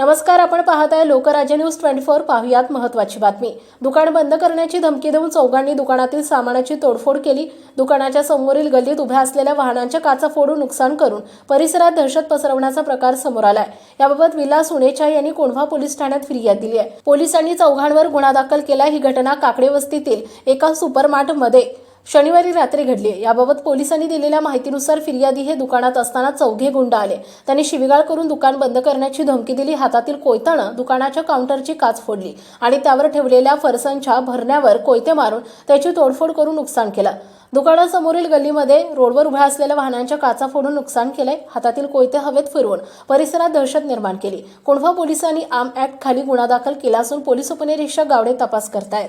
नमस्कार आपण पाहत आहे लोकराज्य न्यूज ट्वेंटी फोर पाहुयात महत्वाची बातमी. दुकान बंद करण्याची धमकी देऊन चौघांनी दुकानातील सामानाची तोडफोड केली. दुकानाच्या समोरील गल्लीत उभ्या असलेल्या वाहनांच्या काचा फोडून नुकसान करून परिसरात दहशत पसरवण्याचा प्रकार समोर आलाय. याबाबत विलास सुनेचा यांनी कोंढवा पोलीस ठाण्यात फिर्याद दिली आहे. पोलिसांनी चौघांवर गुन्हा दाखल केला. ही घटना काकडे वस्तीतील एका सुपरमार्टमध्ये शनिवारी रात्री घडली. याबाबत पोलिसांनी दिलेल्या माहितीनुसार फिर्यादी हे दुकानात असताना चौघे गुंड आले. त्यांनी शिवीगाळ करून दुकान बंद करण्याची धमकी दिली. हातातील कोयतानं दुकानाच्या काउंटरची काच फोडली आणि त्यावर ठेवलेल्या फरसांच्या भरण्यावर कोयते मारून त्याची तोडफोड करून नुकसान केलं. दुकानासमोरील गल्लीमध्ये रोडवर उभ्या असलेल्या वाहनांच्या काचा फोडून नुकसान केलंय. हातातील कोयते हवेत फिरवून परिसरात दहशत निर्माण केली. कोंढवा पोलिसांनी आम ऍक्ट खाली गुन्हा दाखल केला असून पोलीस उपनिरीक्षक गावडे तपास करतायत.